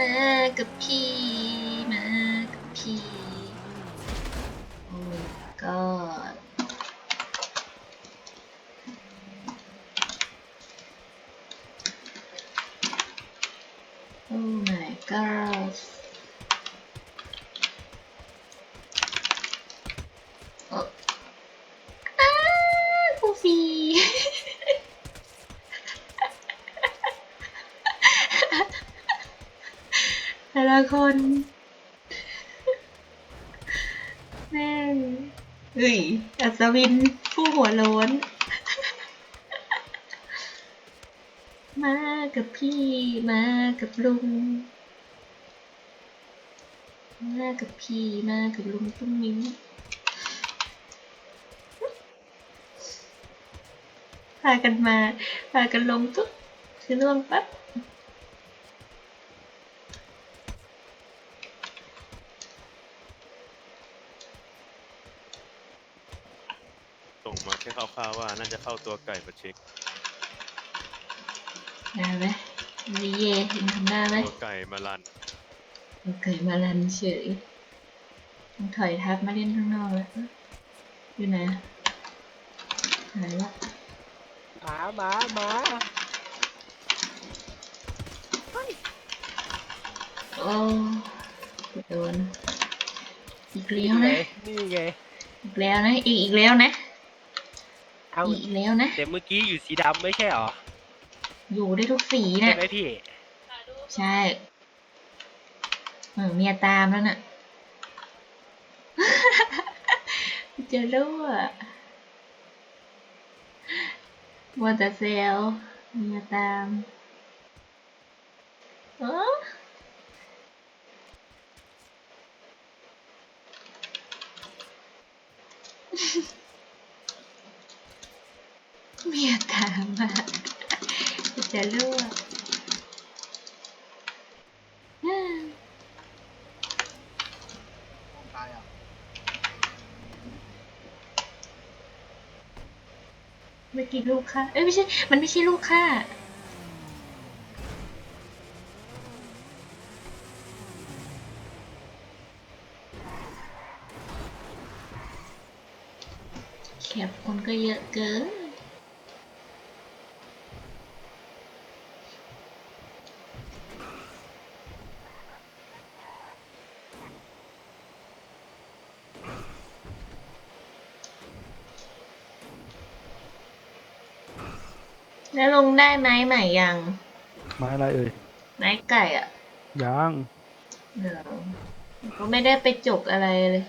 มากับพี่ มากับพี่ โอ้ my god โอ้ my god โอ้อ้ากูฟรี แต่ละคน แม่งเฮ้ยอัศ วินผู้หัวโล้น มากับพี่มากับลุง มากับพี่มากับลุงตุ้มมิ้งพากันมาพากันลงตุ๊บคือล่วงปั๊บ ส่งมาแค่คร่าวๆว่าน่า จะเข้าตัวไก่มาเช็ค ได้ไหมรีเย่เห็นทำได้ไหมตัวไก่มารันเราเกิดมาลันเฉยต้องถอยทับมาเล่นข้างนอกแล้วเอ๊ะอยู่ไหนอะหายละหมาหมาหมาโอ้โดนอีกแล้นี่วไงนะนี่ไงอีกแล้วนะอีกอีกแล้วนะ เอาอีกแล้วนะ แต่เมื่อกี้อยู่สีดำไม่ใช่หรออยู่ได้ทุกสีใช่นะ ไหมพี่ ใช่เออเมียตามแล้วน่ะเจะรู้อะมัวแต่เซลเมียตามเออเมียตามมา จะรู้อะตายอะเมื่อกี้ลูกค่ะ เอ้ยไม่ใช่ มันไม่ใช่ลูกค่ะแคบคนก็เยอะเกิน แล้วลงได้ไม้ใหม่ยัง ไม้อะไรเอ่ย ไม้ไก่อะยังเดี๋ยวก็ไม่ได้ไปจกอะไรเลย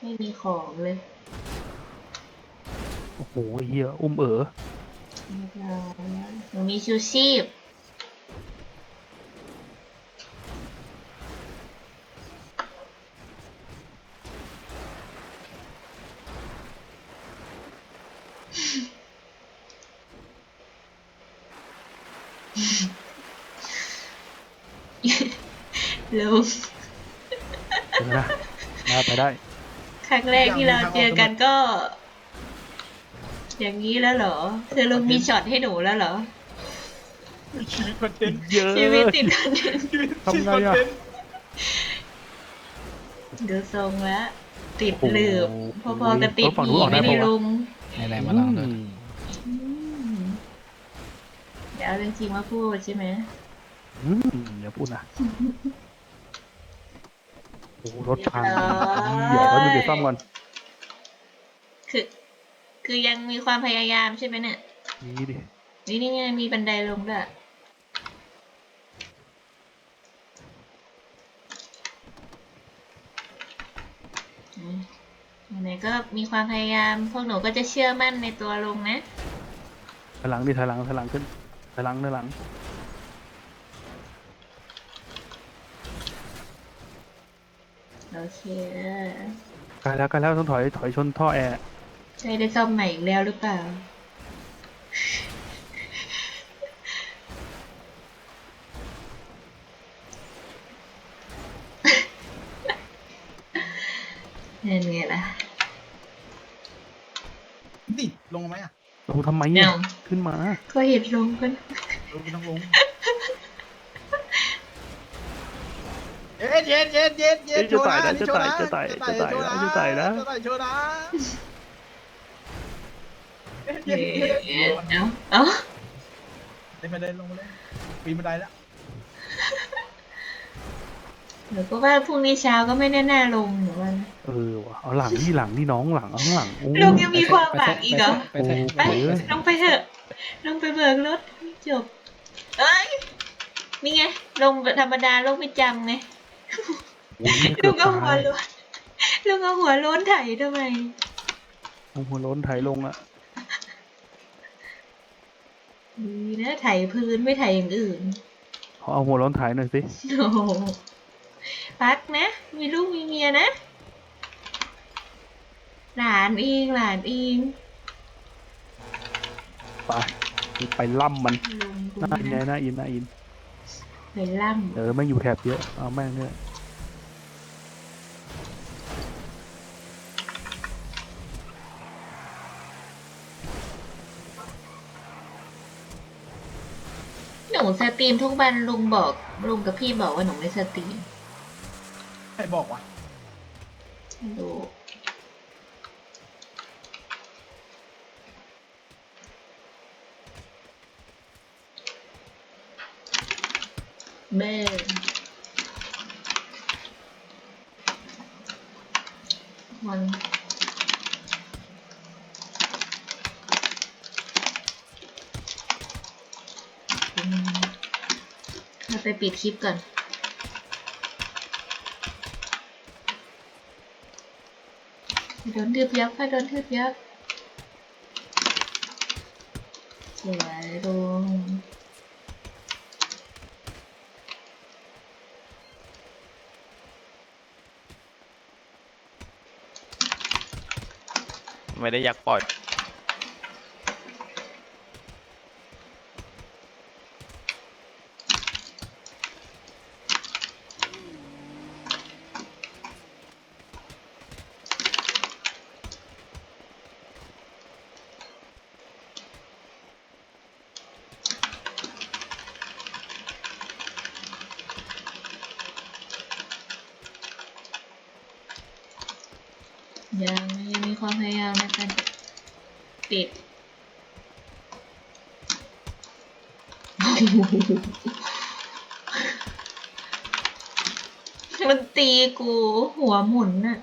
ไม่มีของเลย โอ้โหเฮียอุ้มเอ๋อเรียบร้อยหนูมีชูชีพ ลุง เห็นไหมล่ะมาไปได้ ครั้ง แรกที่เราเจอกันก็ อย่างนี้แล้วเหรอคือลุงมีช็อตให้หนูแล้วเหรอชีวิตคอนเทนต์เยอะชีวิตติดคอนเทนต์ชีวิตทำไงอะชีวิตคอนเทนต์ดูทรงแล้วติดโอ้โหหลืบพอๆกับติดเอาฝั่งนู้ผีนออกได้ไม่ได้ปะวะลุงในแรงมาลองด้วยอืมอืมเดี๋ยวเอาเรื่องจริงมาพูดใช่ไหมอืมอย่าพูดนะ โอ้โหรถพังเรียบร้อยเหี้ยแล้วดูเดี๋ยวซ่อมก่อนคือ คือยังมีความพยายามใช่ไหมเนี่ย นี่ดินี่นี่ไงมีบันไดลงด้วยอืมไหนๆก็มีความพยายาม พวกหนูก็จะเชื่อมั่นในตัวลุงนะถอยหลังดิถอยหลังถอยหลังขึ้นถอยหลังถอยหลัง โอเคใกล้แล้วใกล้แล้วต้องถอยถอยชนท่อแอร์ใช่ได้ซ่อมใหม่อีกแล้วหรือเปล่า นั่นไงล่ะนี่ลงไหมอะลงทำไมเนี่ยเอาขึ้นมา ก็เห็นลงกัน ลงไปต้องลง เย็ดเย็ดเย็ดเย็ดเย็ดจะตายนะโชว์จะตายโชว์จะตายจะตายนะจะตายนะจะตายโชว์นะเย็ดเอ๊เย็ดเย็ดะเอ้าเอ้าเล่นมาเลยลงมาเลยปีนบันไดแล้วเดี๋ยวก็ว่าพรุ่งนี้เช้าก็ไม่แน่าๆลงหรือว่านะเออว่ะเอาหลังนี่หลังนี่น้องหลังเอาข้างหลังโอ้ลุงยังมีความหวังอีกเหรอไปเถอะไปไปเถอะลงไปเถอะลงไปเบิกรถจบเอ้ยนี่ไงลงธรรมดาลงไม่จำไงโหนี่เกื ลุอบงเอาหัวตายโล้นลุงเอาหัวโล้นไถทำไม เอาหัวโล้นไถลงอะดีนะไถพื้นไม่ไถอย่างอื่น ขอเอาหัวโล้นไถหน่อยสิโอ้โหพักนะ มีลูกมีเมียนะ หลานเองหลานเองไปไปล่ำมันลุงกูน่าอินไงนะน่าอินน่าอิน ไปล่เออแม่งอยู่แถบเยอะ เอาแม่งเนี่ย สตรีมทุกวันลุงบอกลุงกับพี่บอกว่าหนูไม่สตรีมใครบอกวะไม่รู้เบ้มันอืมเรา ไปปิดคลิปก่อนโดนทืบยับค่ะโดนทืบยับสวยลุงไม่ได้อยากปล่อย ยังยังมีความพยายามในการติดมันตีกูหัวหมุนน่ะ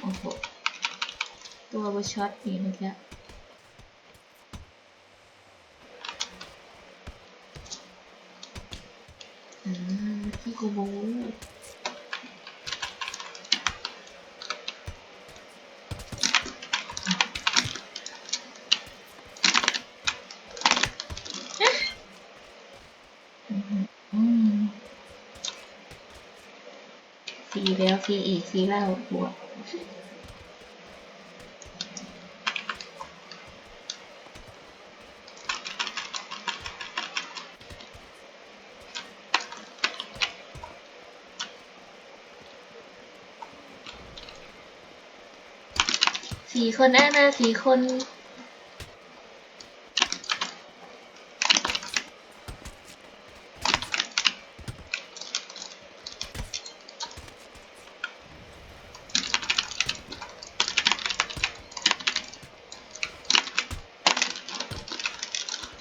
โอ้โหตัวบช็อตนี่เมื่อกี้อ่าพี่กูบูอืมฟรีแล้วฟรีอีกฟรีเล่าบวก สี่คนนะนะสี่คน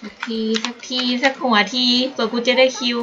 สักที สักที สักหัวทีกว่ากูจะได้คิว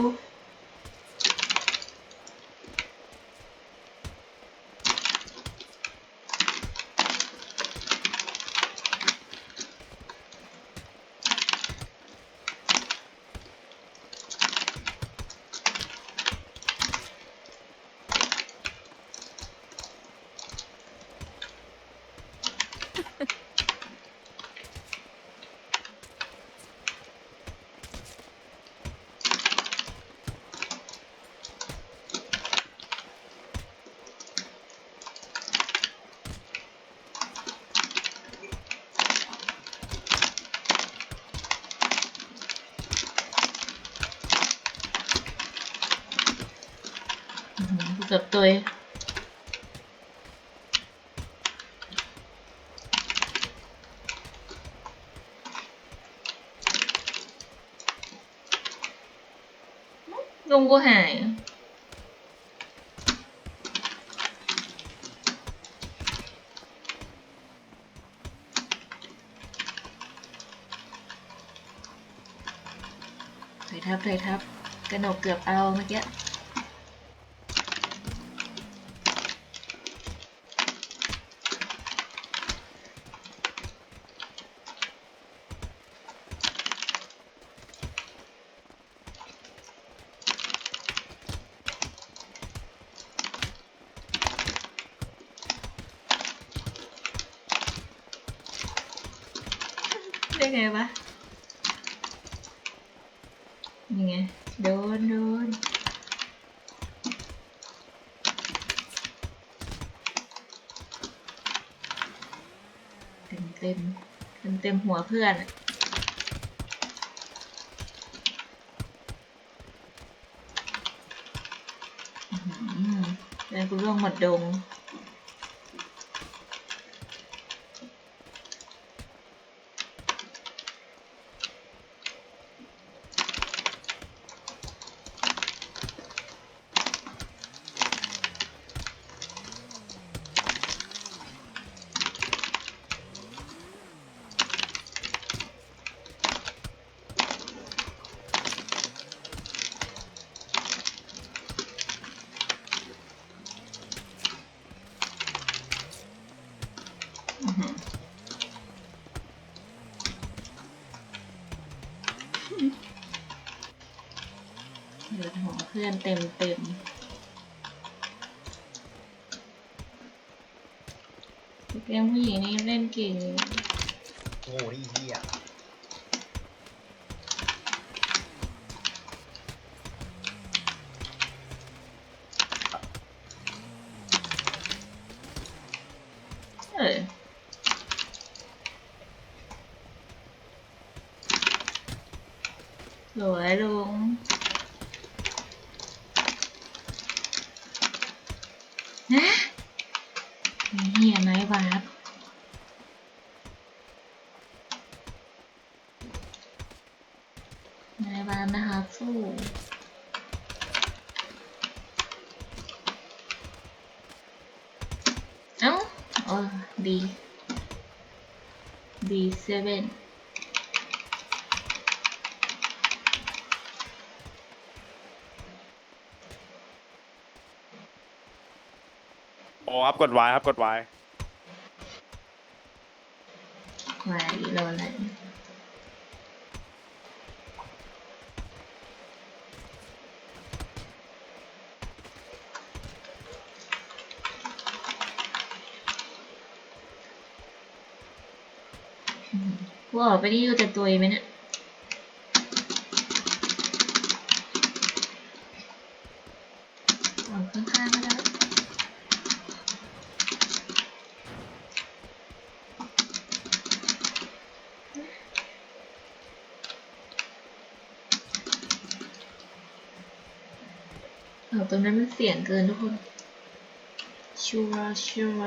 เกือบตัวลงกูหายถอยทับถอยทับกระหนกเกือบเอาเมื่อกี้ ต็มเต็มหัวเพื่อน เลยกูร่วงหมดดง อนเต็มเต็มเกมผู้หญิงนี่เล่นเก่งโง่นี่เฮียเออสวยลุงนะมีเฮียไม้วาร์ปไม้วาร์ปนะคะสู้เอ้าเออดีดี เซเว่นโอ้ครับกดไว้ครับกดไว้ควายรออะไร ออกไปนี่อยู่แต่ตัวเองไหมเนี่ยออกข้างๆก็ได้ออกตรงนั้นมันเสี่ยงเกินทุกคนชัวร์ชัว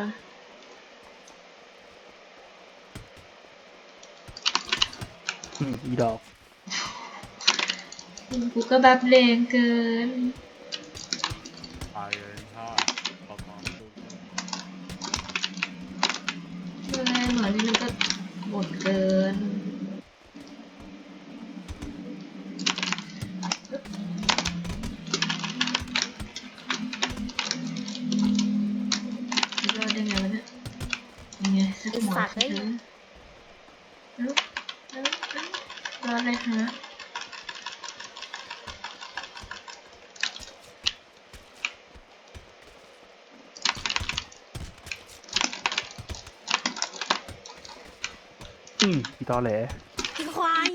อืมอีดอกกูก็แบบแรงเกินตายเลยถ้าประกอบดูแรงหน่อยนี่มันก็หมดเกิน อืมอีตอแหลคือควาย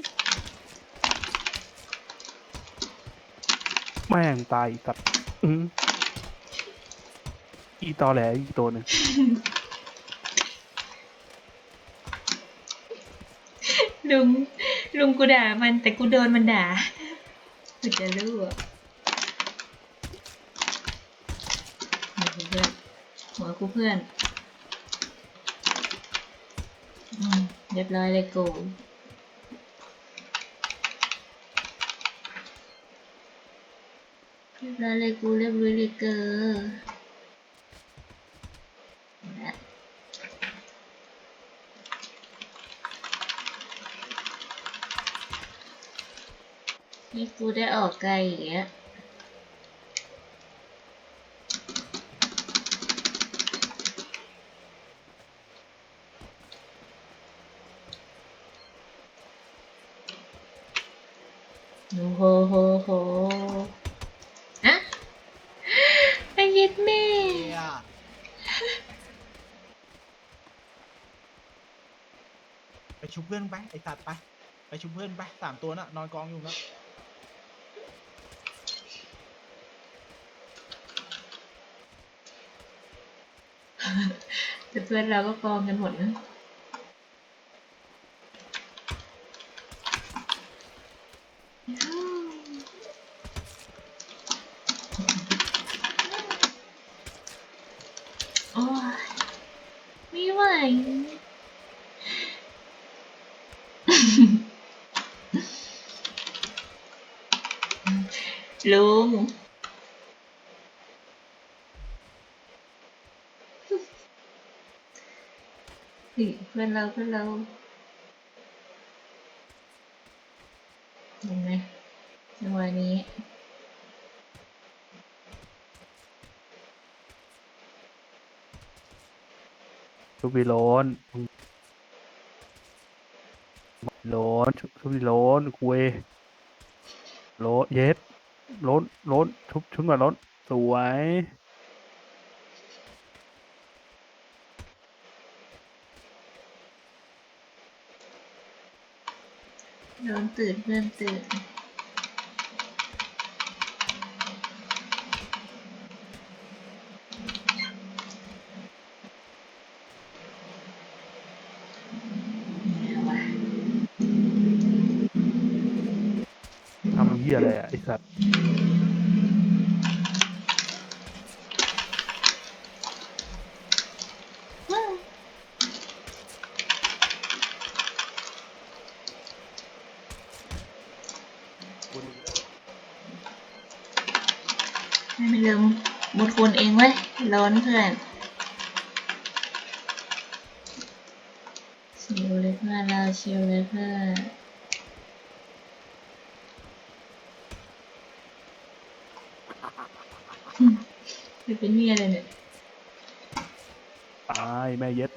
แม่งตายอีกตัดอืมอีตอแหลอีกตัวหนึ่งลุงลุงกูด่ามันแต่กูโดนมันด่ากูจะรู้อะหัวกูเพื่อนหัวกูเพื่อนอืมเรียบร้อยเลยกูเรียบร้อยเลยกูเรียบร้อยเลยเกอนี่กูได้ออกไกลอีกแล้วโอ้โหโหโหอะไอ้ยิดแม่ ไป ชุบเพื่อนไปไอสัตว์ไปไปชุบเพื่อนไปสามตัวน่ะนอนกองอยู่นะแต่เพื่อนเราก็กองกันหมดนะโอ้ยไม่ไหว ลุง นี่เพื่อนเราเพื่อนเราเห็นไหมจังหวะนี้ชุบวีโลนโลนชุบชุบวีโลนคุยโลนเย็ดโลนโลนชุบชุบมาโลนสวย โดน ตื่นเพื่อนตื่นทำเหี้ยอะไรอะไอสัตว์าว ไม่เป็นลืมมุดคูณเองเว้ย ร้อนเพื่อนชิวเลยเพื่อนเราชิวเลยเพื่อนไม่เป็นเมียเลยเนี่ย ตายแม่เย็ด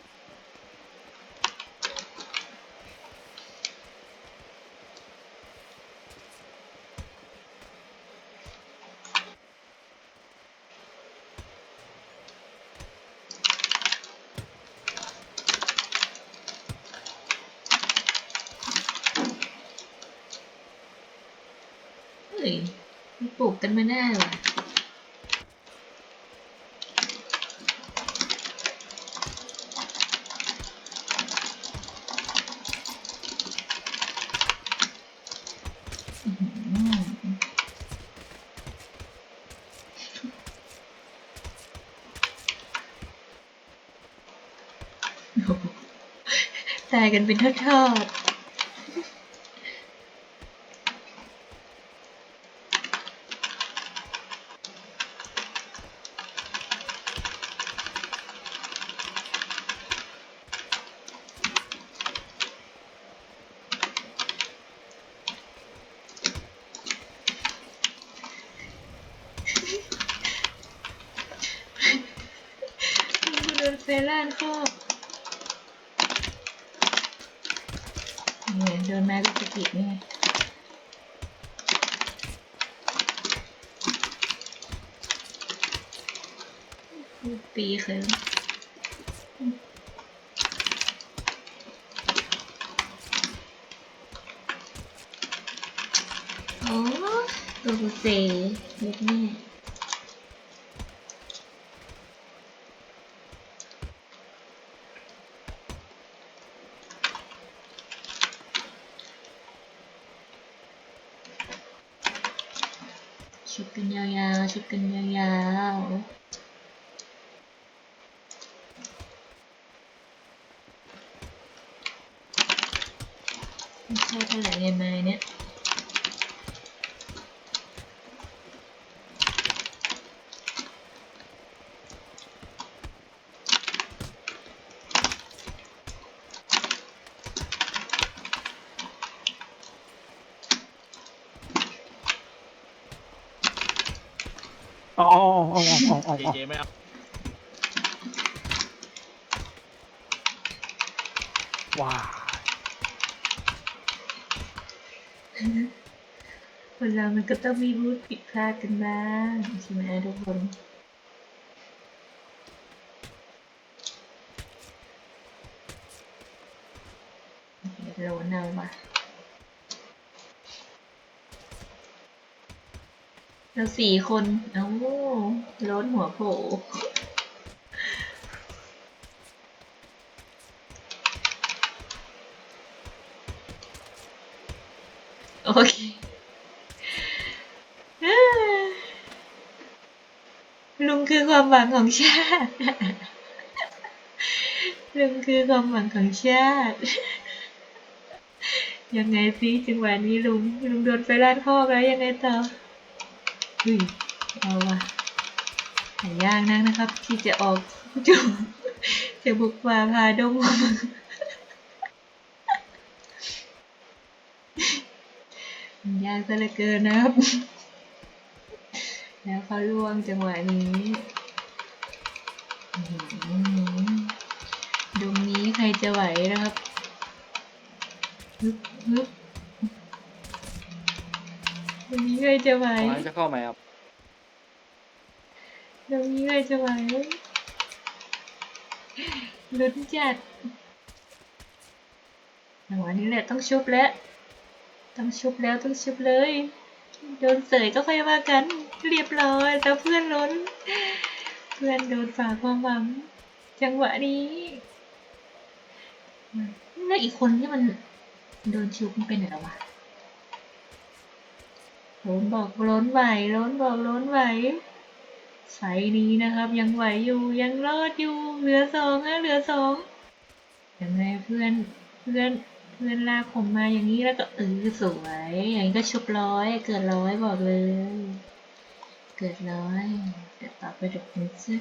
เฮ้ยมันปลู กันมาได้ว่ะอื้อหือโอ้โหตายกันเป็นทอดๆ กูโดนเฟล่านครอบนี่ไงโดนไม้ลูกสะกิดนี่ไงลูก ปีเคิงโอ้ตัวกูเซเล็กแม่ ชุบกันยาวๆ ชุบกันยาวๆไม่เข้าเท่าไหร่ในไม้เนี่ย อ๋ออ๋ออ๋ออ๋ออ๋ออ๋อเจไม่เอาว้าคนเรามันก็ต้องมีพูดผิดพลาดกันบ้างใช่ไหมทุกคนเดี๋ยวโหลนเอาว่ะ เราสี่คนเอ้าโล้นหัวโผล่โอเคลุงคือความหวังของชาติ ลุงคือความหวังของชาติ ยังไงสิจังหวะนี้ลุงลุงโดนไฟลาดคอกแล้วยังไงต่อ เฮ้ยเอาว่ะหายากนักนะครับ ที่จะออกจุ่มจะบุกป่าพาดงมันยากซะเหลือเกินนะครับ แล้วเขาล่วงจังหวะนี้ดงนี้ใครจะไหวนะครับฮึบฮึบ วันนี้เลยจะไหวร้านจะเข้าไหมครับวันนี้เลยจะไหวลุ้นจัดจังหวะนี้แหละต้องชุบแล้ว ต้องชุบแล้วต้องชุบเลย โดนเสยก็ค่อยว่ากัน เรียบร้อยแล้วเพื่อนล้น เพื่อนโดนฝากความหวัง จังหวะนี้แล้วอีกคนที่มันโดนชุบมันเป็นไหนแล้ววะล้นบอกล้นไหวล้นบอกล้นไหวไฟนี้นะครับ ยังไหวอยู่ยังรอดอยู่เหลือสองอะเหลือสองยังไงเพื่อนเพื่อนเพื่อนลากผมมาอย่างนี้แล้วก็เออสวยอย่างนี้ก็ชุบร้อยเกิดร้อยบอกเลย เกิดร้อยเดี๋ยวต่อไปดูนซิ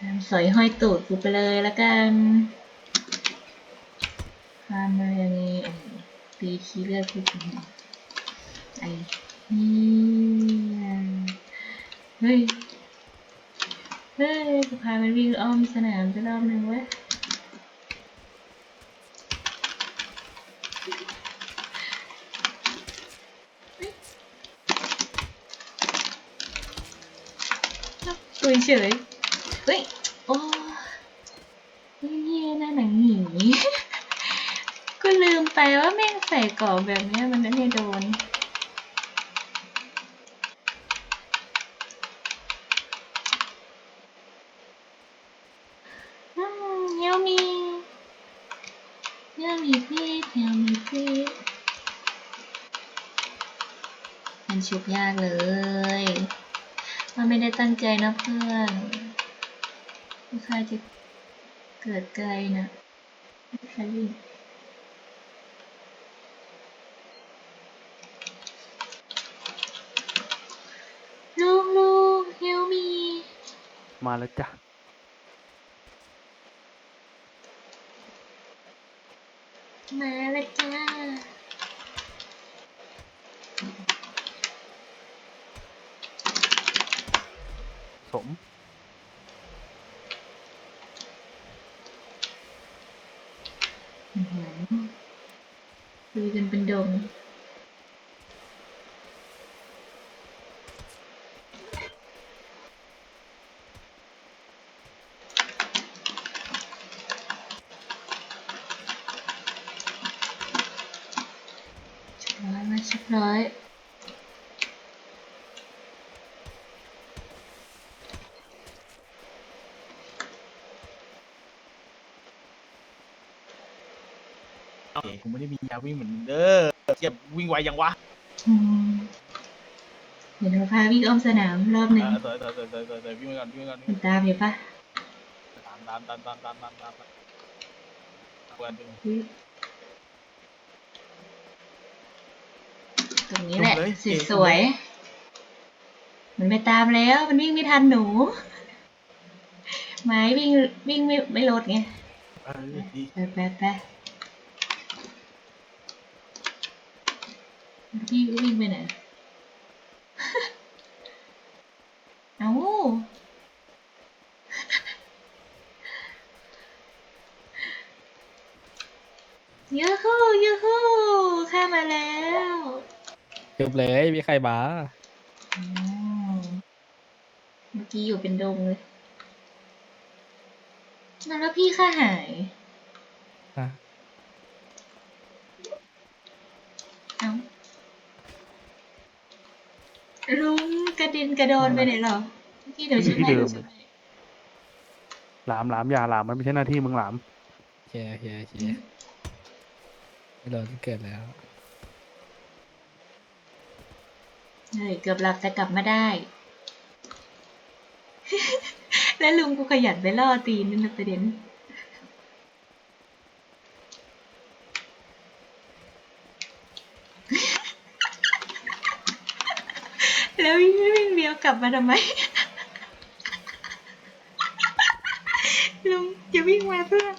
นี่สอยห้อยตูดกูไปเลยแล้วกัน พามาอย่างนี้เออตีขี้เลือกูไปหน่อยไอ้เนี่ยเฮ้ย เฮ้ยกูพามันวิ่งอ้อมสนามไปรอบนึงเว้ยตุยเฉยเฮ้ย โอ้ยเฮียหน้าหนังหนี ไปว่าแม่งใส่กรอบแบบนี้มันจะไม่โดน อืมเฮียวมีเฮียวมีพี่เฮียวมีพี่มันชุบยากเลย มันไม่ได้ตั้งใจนะเพื่อนใครจะเกิดไกลนะใครวิ่งลูกลูกเฮลมี มาแล้วจ้ะมาแล้วจ้าสม อื้อหือคุยกันเป็นดงชุบ ร้อยมาชุบร้อยกูไม่ได้มียาวิ่งเหมือนมึงเด้อเทียบวิ่งไวยังวะอืมเดี๋ยวเราพาวิ่งอ้อมสนามรอบหนึ่งอ่าเตยเตยเตยเตยเตยเตยวิ่งไปก่อนวิ่งไปก่อนวิ่งมันตามอยู่ปะตามตามตามตามตามตามตามตามเพื่อนดูอุ๊ยต รงนี้แหละ สวยสวยๆมันไม่ตามแล้ว มันวิ่งไม่ทันหนู ไม้วิ่งวิ่งไม่ไม่ลดไงเออดีไปไปไปพี่ก็วิ่งไปไหน เอ้ายูฮูยูฮูข้ามาแล้ว จบเลยมีใครมาอืมเมื่อกี้อยู่เป็นดงเลยแล้วพี่ข้าหาย อะเอ้าลุงกระเด็นกระโดนไปไหนหรอเมื่อกี้เดี๋ยวช่วยที่ให้เดิมเดี๋ยวช่วยให้หลามหลามอยาหลามมันไม่ใช่หน้าที่มึงหลาม โอเคโอเคโอเคไม่โดนเกิดแล้ว เฮ้ยเกือบหลับแต่กลับมาได้ แล้วลุงกูขยันไปล่อตีนนั่นนะประเด็นแล้ววิ่งวิ่งเลี้ยวกลับมาทำไม ลุงอย่าวิ่งมาเพื่อน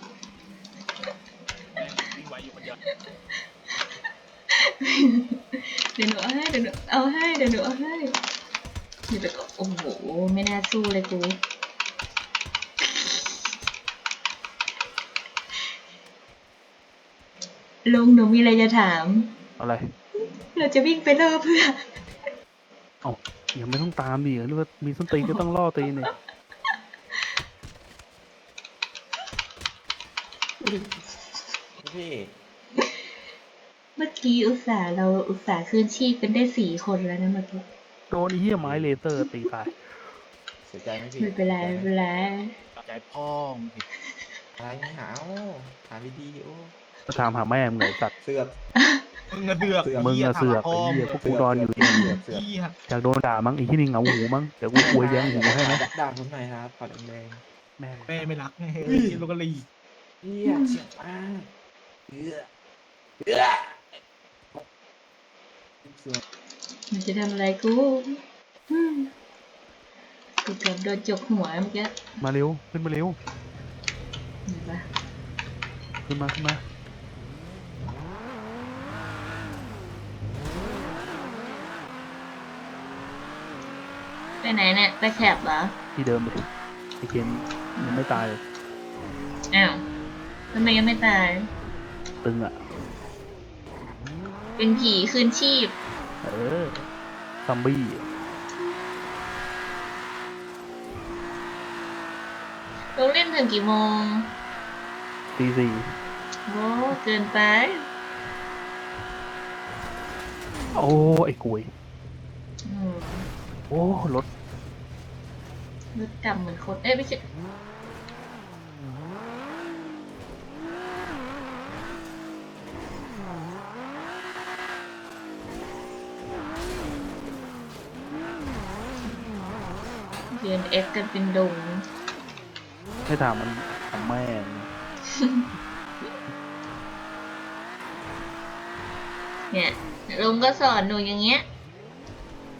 วิ่งไวอยู่คนเดียว เดี๋ยวหนูเอาให้ เดี๋ยวหนูเอาให้เดี๋ยวหนูเอาให้เดี๋ยวแบบโอ้โหไม่น่าสู้เลยกูลุงหนูมีอะไรจะถาม อะไร เราจะวิ่งไปล่อเพื่อยังไม่ต้องตามดิหรือว่ามีส้นตีนก็ต้องล่อตีนเนี่ยพี่ เมื่อกี้อุตส่าห์เราอุตส่าห์คืนชีพกันได้สี่คนแล้วนะเมื่อกี้โดนไอ้เหี้ยไม้เลเซอร์ตีตาย เสียใจไหมพี่ไม่เป็นไรไม่เป็นไรใจพ่องดิอะไรไม่หาโอ้หาดีๆโอ้มาถามหาแม่มึงเลยสัตว์เสือก มึงอะเดือกเสือก มึงหี้ยอะเสือกทำมาพ่ไอ้องเหี้ยพวกกูนอนอยู่เนี่ยเสือกเสือกเหี้ยอยากโดนด่ามั้งไอ้ที่นี่เหงาหูมั้งเดี๋ยวกูคุยแย้งหูให้นะด่าผมหน่อยครับขอแดงแม่แม่ไม่รักไงเฮ้ยลูกกะลีๆเฮียเสียงมากเอือเอือเสือก มันจะทำอะไรกูอืมกูเกือบโดนจกหัวเมื่อกี้มาเร็ว ขึ้นมาเร็ว เห็นปะขึ้นมาขึ้นมาไปไหนเนี่ยไปแคบเหรอ ที่เดิมเลยไอ้เคนยังไม่ตายเลยอ้าวทำไมยังไม่ตาย ตึงอะ เป็นผีคืนชีพ เออซัมบี้ ลงเล่นถึงกี่โมงตีสี่โอ้เกินไป โอ้ไอ้กุยอืมโอ้รถรถกลับเหมือนคน เอ้ยไม่ใช่ ยืนเอฟกันเป็นดงให้ถามมันถามแม่งเนี่ยลุงก็สอนหนูอย่างเงี้ย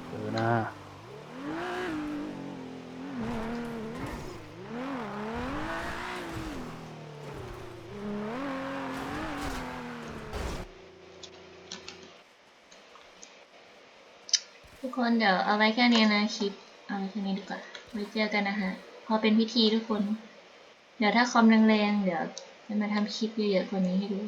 เออนะทุกคนเดี๋ยวเอาไว้แค่นี้นะคลิป เอาไว้แค่นี้ดีกว่า ไว้เจอกันนะคะ พอเป็นพิธีทุกคน เดี๋ยวถ้าคอมแรงๆ เดี๋ยวจะมาทำคลิปเยอะๆกว่านี้ให้ดู